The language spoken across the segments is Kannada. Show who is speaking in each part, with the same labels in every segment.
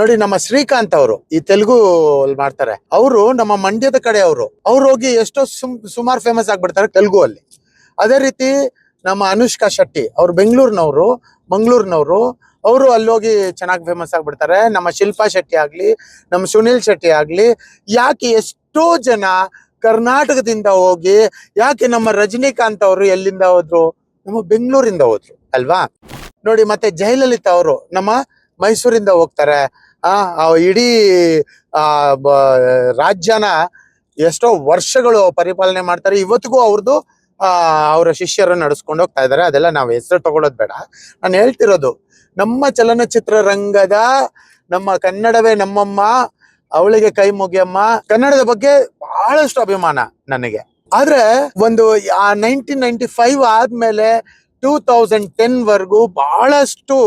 Speaker 1: ನೋಡಿ, ನಮ್ಮ ಶ್ರೀಕಾಂತ್ ಅವರು ಈ ತೆಲುಗು ಅಲ್ಲಿ ಮಾಡ್ತಾರೆ. ಅವರು ನಮ್ಮ ಮಂಡ್ಯದ ಕಡೆ ಅವರು. ಅವ್ರು ಹೋಗಿ ಎಷ್ಟೋ ಸುಮ್, ಸುಮಾರು ಫೇಮಸ್ ಆಗ್ಬಿಡ್ತಾರೆ ತೆಲುಗು ಅಲ್ಲಿ. ಅದೇ ರೀತಿ ನಮ್ಮ ಅನುಷ್ಕಾ ಶೆಟ್ಟಿ ಅವ್ರು ಬೆಂಗಳೂರಿನವರು, ಮಂಗಳೂರಿನವರು, ಅವರು ಅಲ್ಲಿ ಹೋಗಿ ಚೆನ್ನಾಗಿ ಫೇಮಸ್ ಆಗ್ಬಿಡ್ತಾರೆ. ನಮ್ಮ ಶಿಲ್ಪಾ ಶೆಟ್ಟಿ ಆಗ್ಲಿ, ನಮ್ಮ ಸುನಿಲ್ ಶೆಟ್ಟಿ ಆಗ್ಲಿ, ಯಾಕೆ ಎಷ್ಟೋ ಜನ ಕರ್ನಾಟಕದಿಂದ ಹೋಗಿ, ಯಾಕೆ ನಮ್ಮ ರಜನಿಕಾಂತ್ ಅವರು ಎಲ್ಲಿಂದ ಹೋದ್ರು? ನಮ್ಮ ಬೆಂಗಳೂರಿಂದ ಹೋದ್ರು, ಅಲ್ವಾ? ನೋಡಿ, ಮತ್ತೆ ಜಯಲಲಿತಾ ಅವರು, ನಮ್ಮ ಮೈಸೂರಿಂದ ಹೋಗ್ತಾರೆ. ಆ ಇಡೀ, ಆ ರಾಜ್ಯನ ಎಷ್ಟೋ ವರ್ಷಗಳು ಪರಿಪಾಲನೆ ಮಾಡ್ತಾರೆ. ಇವತ್ತಿಗೂ ಅವ್ರದ್ದು ಅವರ ಶಿಷ್ಯರು ನಡೆಸ್ಕೊಂಡು ಹೋಗ್ತಾ ಇದಾರೆ ಅದೆಲ್ಲ ನಾವು ಹೆಸರು ತಗೊಳ್ಳೋದು ಬೇಡ. ನಾನು ಹೇಳ್ತಿರೋದು, ನಮ್ಮ ಚಲನಚಿತ್ರ ರಂಗದ ನಮ್ಮ ಕನ್ನಡವೇ ನಮ್ಮಮ್ಮ, ಅವಳಿಗೆ ಕೈ ಮುಗಿಯಮ್ಮ, ಕನ್ನಡದ ಬಗ್ಗೆ ಬಹಳಷ್ಟು ಅಭಿಮಾನ ನನಗೆ. ಆದ್ರೆ ಒಂದು, ಆ ನೈನ್ಟೀನ್ ನೈನ್ಟಿ ಫೈವ್ ಆದ್ಮೇಲೆ ಟೂ ತೌಸಂಡ್ ಟೆನ್ ವರೆಗೂ ಬಹಳಷ್ಟು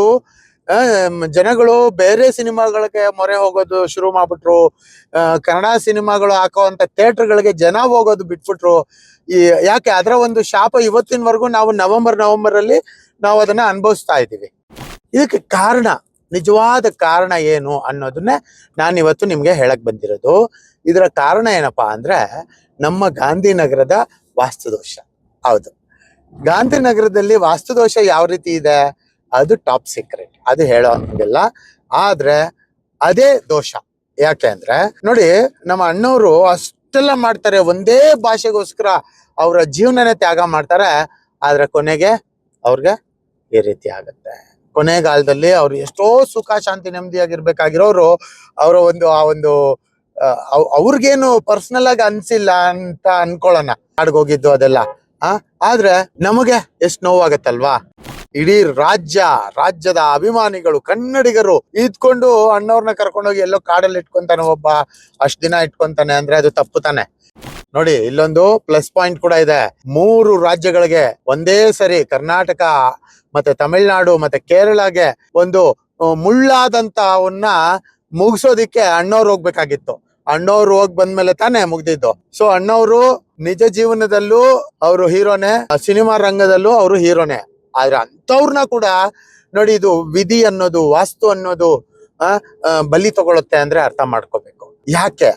Speaker 1: ಜನಗಳು ಬೇರೆ ಸಿನಿಮಾಗಳಿಗೆ ಮೊರೆ ಹೋಗೋದು ಶುರು ಮಾಡ್ಬಿಟ್ರು. ಕನ್ನಡ ಸಿನಿಮಾಗಳು ಹಾಕೋವಂತ ಥಿಯೇಟರ್ಗಳಿಗೆ ಜನ ಹೋಗೋದು ಬಿಟ್ಬಿಟ್ರು. ಈ, ಯಾಕೆ ಅದರ ಒಂದು ಶಾಪ ಇವತ್ತಿನವರೆಗೂ ನಾವು ನವೆಂಬರ್ ನವೆಂಬರ್ ಅಲ್ಲಿ ನಾವು ಅದನ್ನ ಅನುಭವಿಸ್ತಾ ಇದ್ದೀವಿ. ಇದಕ್ಕೆ ಕಾರಣ, ನಿಜವಾದ ಕಾರಣ ಏನು ಅನ್ನೋದನ್ನ ನಾನು ಇವತ್ತು ನಿಮಗೆ ಹೇಳಕ್ ಬಂದಿರೋದು. ಇದರ ಕಾರಣ ಏನಪ್ಪಾ ಅಂದ್ರೆ, ನಮ್ಮ ಗಾಂಧಿನಗರದ ವಾಸ್ತುದೋಷ. ಹೌದು. ಗಾಂಧಿನಗರದಲ್ಲಿ ವಾಸ್ತುದೋಷ ಯಾವ ರೀತಿ ಇದೆ? ಅದು ಟಾಪ್ ಸೀಕ್ರೆಟ್ ಅದು ಹೇಳೋ ಹಂಗಿಲ್ಲ. ಆದ್ರೆ ಅದೇ ದೋಷ. ಯಾಕೆ ಅಂದ್ರೆ, ನೋಡಿ, ನಮ್ಮ ಅಣ್ಣವರು ಅಷ್ಟೆಲ್ಲ ಮಾಡ್ತಾರೆ, ಒಂದೇ ಭಾಷೆಗೋಸ್ಕರ ಅವರ ಜೀವನನೇ ತ್ಯಾಗ ಮಾಡ್ತಾರೆ. ಆದ್ರೆ ಕೊನೆಗೆ ಅವ್ರಿಗೆ ಈ ರೀತಿ ಆಗುತ್ತೆ. ಕೊನೆಗಾಲದಲ್ಲಿ ಅವ್ರು ಎಷ್ಟೋ ಸುಖ, ಶಾಂತಿ, ನೆಮ್ಮದಿಯಾಗಿರ್ಬೇಕಾಗಿರೋರು, ಅವರ ಒಂದು, ಆ ಒಂದು ಅವ್ರಿಗೇನು ಪರ್ಸನಲ್ ಆಗಿ ಅನ್ಸಿಲ್ಲ ಅಂತ ಅನ್ಕೊಳ್ಳೋಣ. ಹೋಗಿದ್ದು ಅದೆಲ್ಲ, ಆ? ಆದ್ರೆ ನಮಗೆ ಎಷ್ಟು ನೋವಾಗತ್ತಲ್ವಾ? ಇಡೀ ರಾಜ್ಯ, ರಾಜ್ಯದ ಅಭಿಮಾನಿಗಳು, ಕನ್ನಡಿಗರು ಇದ್ಕೊಂಡು ಅಣ್ಣವ್ರನ್ನ ಕರ್ಕೊಂಡೋಗಿ ಎಲ್ಲೋ ಕಾಡಲ್ಲಿ ಇಟ್ಕೊಂತಾನೆ ಒಬ್ಬ, ಅಷ್ಟ್ ದಿನ ಇಟ್ಕೊಂತಾನೆ ಅಂದ್ರೆ ಅದು ತಪ್ಪು ತಾನೆ. ನೋಡಿ, ಇಲ್ಲೊಂದು ಪ್ಲಸ್ ಪಾಯಿಂಟ್ ಕೂಡ ಇದೆ. ಮೂರು ರಾಜ್ಯಗಳಿಗೆ ಒಂದೇ ಸರಿ ಕರ್ನಾಟಕ ಮತ್ತೆ ತಮಿಳ್ನಾಡು ಮತ್ತೆ ಕೇರಳಗೆ ಒಂದು ಮುಳ್ಳಾದಂತವನ್ನ ಮುಗಿಸೋದಿಕ್ಕೆ ಅಣ್ಣವ್ರು ಹೋಗ್ಬೇಕಾಗಿತ್ತು. ಅಣ್ಣವ್ರು ಹೋಗ್ ಬಂದ್ಮೇಲೆ ತಾನೆ ಮುಗ್ದಿದ್ದು. ಸೊ ಅಣ್ಣವ್ರು ನಿಜ ಜೀವನದಲ್ಲೂ ಅವರು ಹೀರೋನೆ ಸಿನಿಮಾ ರಂಗದಲ್ಲೂ ಅವರು ಹೀರೋನೆ. ಆದ್ರೆ ಅಂತವ್ರನ್ನ ಕೂಡ ನೋಡಿ ಇದು ವಿಧಿ ಅನ್ನೋದು ವಾಸ್ತು ಅನ್ನೋದು ಆ, ಬಲಿ ತಗೊಳುತ್ತೆ ಅಂದ್ರೆ ಅರ್ಥ ಮಾಡ್ಕೋಬೇಕು. ಯಾಕೆ?